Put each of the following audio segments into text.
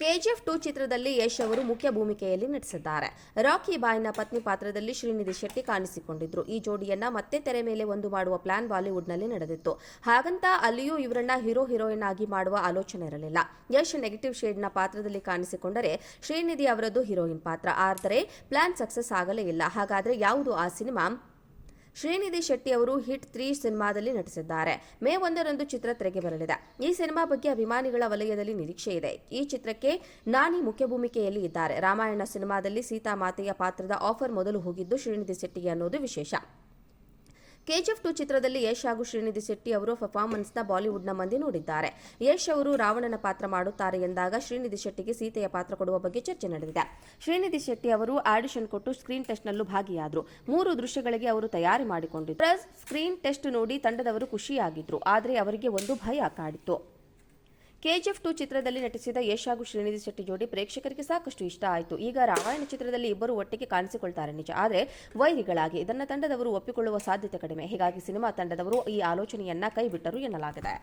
KGF to ಚಿತ್ರದಲ್ಲಿ ಯಶ್ ಅವರು ಮುಖ್ಯ ಭೂಮಿಕೆಯಲ್ಲಿ ನಟಿಸಿದ್ದಾರೆ. ರಾಕಿ ಬಾಯ್ನ ಪತ್ನಿ ಪಾತ್ರದಲ್ಲಿ ಶ್ರೀನಿಧಿ ಶೆಟ್ಟಿ ಕಾಣಿಸಿಕೊಂಡಿದ್ರು. ಈ ಜೋಡಿಯನ್ನ ಮತ್ತೆ ತೆರೆ ಮೇಲೆ ಒಂದು ಮಾಡುವ ಪ್ಲಾನ್ ಬಾಲಿವುಡ್ನಲ್ಲಿ ನಡೆದಿತ್ತು. ಹಾಗಂತ ಅಲ್ಲಿಯೂ ಇವರನ್ನ ಹೀರೋ ಹೀರೋಯಿನ್ ಆಗಿ ಮಾಡುವ ಆಲೋಚನೆ ಇರಲಿಲ್ಲ. ಯಶ್ ನೆಗೆಟಿವ್ ಶೇಡ್ನ ಪಾತ್ರದಲ್ಲಿ ಕಾಣಿಸಿಕೊಂಡರೆ ಶ್ರೀನಿಧಿ ಅವರದ್ದು ಹೀರೋಯಿನ್ ಪಾತ್ರ. ಆದರೆ ಪ್ಲಾನ್ ಸಕ್ಸಸ್ ಆಗಲೇ ಇಲ್ಲ. ಹಾಗಾದ್ರೆ ಯಾವುದು ಆ ಸಿನಿಮಾ? ಶ್ರೀನಿಧಿ ಶೆಟ್ಟಿ ಅವರು ಹಿಟ್ ತ್ರೀ ಸಿನಿಮಾದಲ್ಲಿ ನಟಿಸಿದ್ದಾರೆ. ಮೇ ಒಂದರಂದು ಚಿತ್ರ ತೆರೆಗೆ ಬರಲಿದೆ. ಈ ಸಿನಿಮಾ ಬಗ್ಗೆ ಅಭಿಮಾನಿಗಳ ವಲಯದಲ್ಲಿ ನಿರೀಕ್ಷೆ ಇದೆ. ಈ ಚಿತ್ರಕ್ಕೆ ನಾನಿ ಮುಖ್ಯ ಭೂಮಿಕೆಯಲ್ಲಿ ಇದ್ದಾರೆ. ರಾಮಾಯಣ ಸಿನಿಮಾದಲ್ಲಿ ಸೀತಾ ಮಾತೆಯ ಪಾತ್ರದ ಆಫರ್ ಮೊದಲು ಹೋಗಿದ್ದು ಶ್ರೀನಿಧಿ ಶೆಟ್ಟಿಗೆ ಅನ್ನೋದು ವಿಶೇಷ. ಕೆಜಿಎಫ್ ಟು ಚಿತ್ರದಲ್ಲಿ ಯಶ್ ಹಾಗೂ ಶ್ರೀನಿಧಿ ಶೆಟ್ಟಿ ಅವರು ಪರ್ಫಾರ್ಮೆನ್ಸ್ನ ಬಾಲಿವುಡ್ನ ಮಂದಿ ನೋಡಿದ್ದಾರೆ. ಯಶ್ ಅವರು ರಾವಣನ ಪಾತ್ರ ಮಾಡುತ್ತಾರೆ ಎಂದಾಗ ಶ್ರೀನಿಧಿ ಶೆಟ್ಟಿಗೆ ಸೀತೆಯ ಪಾತ್ರ ಕೊಡುವ ಬಗ್ಗೆ ಚರ್ಚೆ ನಡೆದಿದೆ. ಶ್ರೀನಿಧಿ ಶೆಟ್ಟಿ ಅವರು ಆಡಿಷನ್ ಕೊಟ್ಟು ಸ್ಕ್ರೀನ್ ಟೆಸ್ಟ್ನಲ್ಲೂ ಭಾಗಿಯಾದರು. ಮೂರು ದೃಶ್ಯಗಳಿಗೆ ಅವರು ತಯಾರಿ ಮಾಡಿಕೊಂಡಿದ್ದರು ಸ್ಕ್ರೀನ್ ಟೆಸ್ಟ್ ನೋಡಿ ತಂಡದವರು ಖುಷಿಯಾಗಿದ್ರು. ಆದರೆ ಅವರಿಗೆ ಒಂದು ಭಯ ಕಾಡಿತ್ತು. ಕೆಜಿಎಫ್ ಟು ಚಿತ್ರದಲ್ಲಿ ನಟಿಸಿದ ಯಶ್ ಹಾಗೂ ಶ್ರೀನಿಧಿ ಶೆಟ್ಟಿ ಜೋಡಿ ಪ್ರೇಕ್ಷಕರಿಗೆ ಸಾಕಷ್ಟು ಇಷ್ಟ ಆಯಿತು. ಈಗ ರಾಮಾಯಣ ಚಿತ್ರದಲ್ಲಿ ಇಬ್ಬರು ಒಟ್ಟಿಗೆ ಕಾಣಿಸಿಕೊಳ್ತಾರೆ ನಿಜ. ಆದರೆ ವೈರಿಗಳಾಗಿ ಇದನ್ನ ತಂಡದವರು ಒಪ್ಪಿಕೊಳ್ಳುವ ಸಾಧ್ಯತೆ ಕಡಿಮೆ. ಹೀಗಾಗಿ ಸಿನಿಮಾ ತಂಡದವರು ಈ ಆಲೋಚನೆಯನ್ನ ಕೈಬಿಟ್ಟರು ಎನ್ನಲಾಗಿದೆ.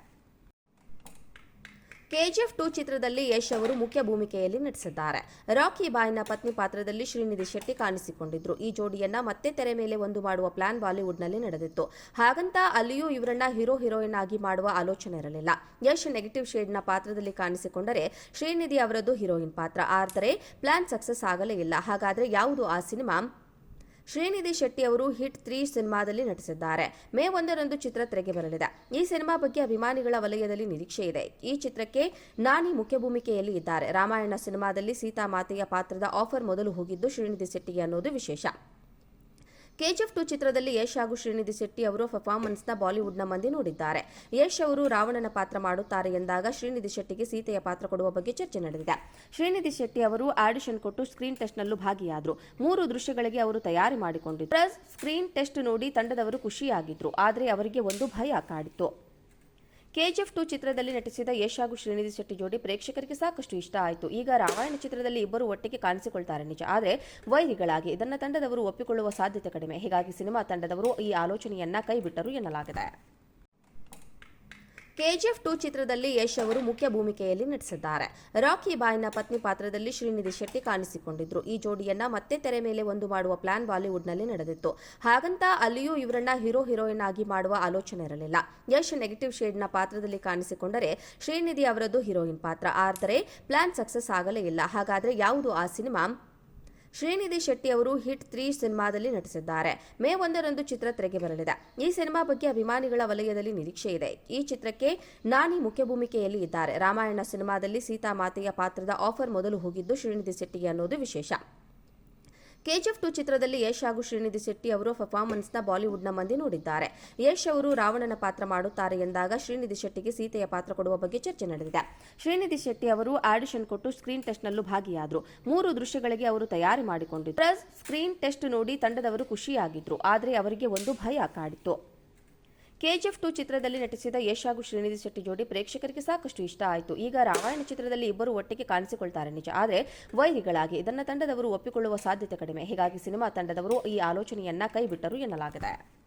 ಕೆಜಿಎಫ್ ಟು ಚಿತ್ರದಲ್ಲಿ ಯಶ್ ಅವರು ಮುಖ್ಯ ಭೂಮಿಕೆಯಲ್ಲಿ ನಟಿಸಿದ್ದಾರೆ. ರಾಕಿ ಬಾಯ್ನ ಪತ್ನಿ ಪಾತ್ರದಲ್ಲಿ ಶ್ರೀನಿಧಿ ಶೆಟ್ಟಿ ಕಾಣಿಸಿಕೊಂಡಿದ್ರು. ಈ ಜೋಡಿಯನ್ನ ಮತ್ತೆ ತೆರೆ ಮೇಲೆ ಒಂದು ಮಾಡುವ ಪ್ಲಾನ್ ಬಾಲಿವುಡ್ನಲ್ಲಿ ನಡೆದಿತ್ತು. ಹಾಗಂತ ಅಲ್ಲಿಯೂ ಇವರನ್ನ ಹೀರೋ ಹೀರೋಯಿನ್ ಆಗಿ ಮಾಡುವ ಆಲೋಚನೆ ಇರಲಿಲ್ಲ. ಯಶ್ ನೆಗೆಟಿವ್ ಶೇಡ್ನ ಪಾತ್ರದಲ್ಲಿ ಕಾಣಿಸಿಕೊಂಡರೆ ಶ್ರೀನಿಧಿ ಅವರದ್ದು ಹೀರೋಯಿನ್ ಪಾತ್ರ. ಆದರೆ ಪ್ಲಾನ್ ಸಕ್ಸಸ್ ಆಗಲೇ ಇಲ್ಲ. ಹಾಗಾದ್ರೆ ಯಾವುದು ಆ ಸಿನಿಮಾ? ಶ್ರೀನಿಧಿ ಶೆಟ್ಟಿ ಅವರು ಹಿಟ್ ತ್ರೀ ಸಿನಿಮಾದಲ್ಲಿ ನಟಿಸಿದ್ದಾರೆ. ಮೇ ಒಂದರಂದು ಚಿತ್ರ ತೆರೆಗೆ ಬರಲಿದೆ. ಈ ಸಿನಿಮಾ ಬಗ್ಗೆ ಅಭಿಮಾನಿಗಳ ವಲಯದಲ್ಲಿ ನಿರೀಕ್ಷೆ ಇದೆ. ಈ ಚಿತ್ರಕ್ಕೆ ನಾನಿ ಮುಖ್ಯ ಭೂಮಿಕೆಯಲ್ಲಿ ಇದ್ದಾರೆ. ರಾಮಾಯಣ ಸಿನಿಮಾದಲ್ಲಿ ಸೀತಾ ಮಾತೆಯ ಪಾತ್ರದ ಆಫರ್ ಮೊದಲು ಹೋಗಿದ್ದು ಶ್ರೀನಿಧಿ ಶೆಟ್ಟಿಗೆ ಅನ್ನೋದು ವಿಶೇಷ. ಕೆಜಿಎಫ್ ಟು ಚಿತ್ರದಲ್ಲಿ ಯಶ್ ಹಾಗೂ ಶ್ರೀನಿಧಿ ಶೆಟ್ಟಿ ಅವರು ಪರ್ಫಾರ್ಮೆನ್ಸ್ನ ಬಾಲಿವುಡ್ನ ಮಂದಿ ನೋಡಿದ್ದಾರೆ. ಯಶ್ ಅವರು ರಾವಣನ ಪಾತ್ರ ಮಾಡುತ್ತಾರೆ ಎಂದಾಗ ಶ್ರೀನಿಧಿ ಶೆಟ್ಟಿಗೆ ಸೀತೆಯ ಪಾತ್ರ ಕೊಡುವ ಬಗ್ಗೆ ಚರ್ಚೆ ನಡೆದಿದೆ. ಶ್ರೀನಿಧಿ ಶೆಟ್ಟಿ ಅವರು ಆಡಿಷನ್ ಕೊಟ್ಟು ಸ್ಕ್ರೀನ್ ಟೆಸ್ಟ್ನಲ್ಲೂ ಭಾಗಿಯಾದರು. ಮೂರು ದೃಶ್ಯಗಳಿಗೆ ಅವರು ತಯಾರಿ ಮಾಡಿಕೊಂಡಿದ್ದರು ಸ್ಕ್ರೀನ್ ಟೆಸ್ಟ್ ನೋಡಿ ತಂಡದವರು ಖುಷಿಯಾಗಿದ್ರು. ಆದರೆ ಅವರಿಗೆ ಒಂದು ಭಯ ಕಾಡಿತ್ತು. ಕೆಜಿಎಫ್ ಟು ಚಿತ್ರದಲ್ಲಿ ನಟಿಸಿದ ಯಶ್ ಹಾಗೂ ಶ್ರೀನಿಧಿ ಶೆಟ್ಟಿ ಜೋಡಿ ಪ್ರೇಕ್ಷಕರಿಗೆ ಸಾಕಷ್ಟು ಇಷ್ಟ ಆಯಿತು. ಈಗ ರಾಮಾಯಣ ಚಿತ್ರದಲ್ಲಿ ಇಬ್ಬರು ಒಟ್ಟಿಗೆ ಕಾಣಿಸಿಕೊಳ್ತಾರೆ ನಿಜ. ಆದರೆ ವೈರಿಗಳಾಗಿ ಇದನ್ನ ತಂಡದವರು ಒಪ್ಪಿಕೊಳ್ಳುವ ಸಾಧ್ಯತೆ ಕಡಿಮೆ. ಹೀಗಾಗಿ ಸಿನಿಮಾ ತಂಡದವರು ಈ ಆಲೋಚನೆಯನ್ನ ಕೈಬಿಟ್ಟರು ಎನ್ನಲಾಗಿದೆ. ಕೆಜಿಎಫ್ ಟು ಚಿತ್ರದಲ್ಲಿ ಯಶ್ ಅವರು ಮುಖ್ಯ ಭೂಮಿಕೆಯಲ್ಲಿ ನಟಿಸಿದ್ದಾರೆ. ರಾಕಿ ಬಾಯ್ನ ಪತ್ನಿ ಪಾತ್ರದಲ್ಲಿ ಶ್ರೀನಿಧಿ ಶೆಟ್ಟಿ ಕಾಣಿಸಿಕೊಂಡಿದ್ರು. ಈ ಜೋಡಿಯನ್ನ ಮತ್ತೆ ತೆರೆ ಮೇಲೆ ಒಂದು ಮಾಡುವ ಪ್ಲಾನ್ ಬಾಲಿವುಡ್ನಲ್ಲಿ ನಡೆದಿತ್ತು. ಹಾಗಂತ ಅಲ್ಲಿಯೂ ಇವರನ್ನ ಹೀರೋ ಹೀರೋಯಿನ್ ಆಗಿ ಮಾಡುವ ಆಲೋಚನೆ ಇರಲಿಲ್ಲ. ಯಶ್ ನೆಗೆಟಿವ್ ಶೇಡ್ನ ಪಾತ್ರದಲ್ಲಿ ಕಾಣಿಸಿಕೊಂಡರೆ ಶ್ರೀನಿಧಿ ಅವರದ್ದು ಹೀರೋಯಿನ್ ಪಾತ್ರ. ಆದರೆ ಪ್ಲಾನ್ ಸಕ್ಸಸ್ ಆಗಲೇ ಇಲ್ಲ. ಹಾಗಾದ್ರೆ ಯಾವುದು ಆ ಸಿನಿಮಾ? ಶ್ರೀನಿಧಿ ಶೆಟ್ಟಿ ಅವರು ಹಿಟ್ ತ್ರೀ ಸಿನಿಮಾದಲ್ಲಿ ನಟಿಸಿದ್ದಾರೆ. ಮೇ ಒಂದರಂದು ಚಿತ್ರ ತೆರೆಗೆ ಬರಲಿದೆ. ಈ ಸಿನಿಮಾ ಬಗ್ಗೆ ಅಭಿಮಾನಿಗಳ ವಲಯದಲ್ಲಿ ನಿರೀಕ್ಷೆ ಇದೆ. ಈ ಚಿತ್ರಕ್ಕೆ ನಾನಿ ಮುಖ್ಯ ಭೂಮಿಕೆಯಲ್ಲಿ ಇದ್ದಾರೆ. ರಾಮಾಯಣ ಸಿನಿಮಾದಲ್ಲಿ ಸೀತಾ ಮಾತೆಯ ಪಾತ್ರದ ಆಫರ್ ಮೊದಲು ಹೋಗಿದ್ದು ಶ್ರೀನಿಧಿ ಶೆಟ್ಟಿಗೆ ಅನ್ನೋದು ವಿಶೇಷ. ಕೆಜಿಎಫ್ ಟು ಚಿತ್ರದಲ್ಲಿ ಯಶ್ ಹಾಗೂ ಶ್ರೀನಿಧಿ ಶೆಟ್ಟಿ ಅವರು ಪರ್ಫಾರ್ಮೆನ್ಸ್ನ ಬಾಲಿವುಡ್ನ ಮಂದಿ ನೋಡಿದ್ದಾರೆ. ಯಶ್ ಅವರು ರಾವಣನ ಪಾತ್ರ ಮಾಡುತ್ತಾರೆ ಎಂದಾಗ ಶ್ರೀನಿಧಿ ಶೆಟ್ಟಿಗೆ ಸೀತೆಯ ಪಾತ್ರ ಕೊಡುವ ಬಗ್ಗೆ ಚರ್ಚೆ ನಡೆದಿದೆ. ಶ್ರೀನಿಧಿ ಶೆಟ್ಟಿ ಅವರು ಆಡಿಷನ್ ಕೊಟ್ಟು ಸ್ಕ್ರೀನ್ ಟೆಸ್ಟ್ನಲ್ಲೂ ಭಾಗಿಯಾದರು. ಮೂರು ದೃಶ್ಯಗಳಿಗೆ ಅವರು ತಯಾರಿ ಮಾಡಿಕೊಂಡಿದ್ದರು ಸ್ಕ್ರೀನ್ ಟೆಸ್ಟ್ ನೋಡಿ ತಂಡದವರು ಖುಷಿಯಾಗಿದ್ರು. ಆದರೆ ಅವರಿಗೆ ಒಂದು ಭಯ ಕಾಡಿತ್ತು. ಕೆಜಿಎಫ್ ಟು ಚಿತ್ರದಲ್ಲಿ ನಟಿಸಿದ ಯಶ್ ಹಾಗೂ ಶ್ರೀನಿಧಿ ಶೆಟ್ಟಿ ಜೋಡಿ ಪ್ರೇಕ್ಷಕರಿಗೆ ಸಾಕಷ್ಟು ಇಷ್ಟ ಆಯಿತು. ಈಗ ರಾಮಾಯಣ ಚಿತ್ರದಲ್ಲಿ ಇಬ್ಬರು ಒಟ್ಟಿಗೆ ಕಾಣಿಸಿಕೊಳ್ತಾರೆ ನಿಜ. ಆದರೆ ವೈರಿಗಳಾಗಿ ಇದನ್ನ ತಂಡದವರು ಒಪ್ಪಿಕೊಳ್ಳುವ ಸಾಧ್ಯತೆ ಕಡಿಮೆ. ಹೀಗಾಗಿ ಸಿನಿಮಾ ತಂಡದವರು ಈ ಆಲೋಚನೆಯನ್ನ ಕೈಬಿಟ್ಟರು ಎನ್ನಲಾಗಿದೆ.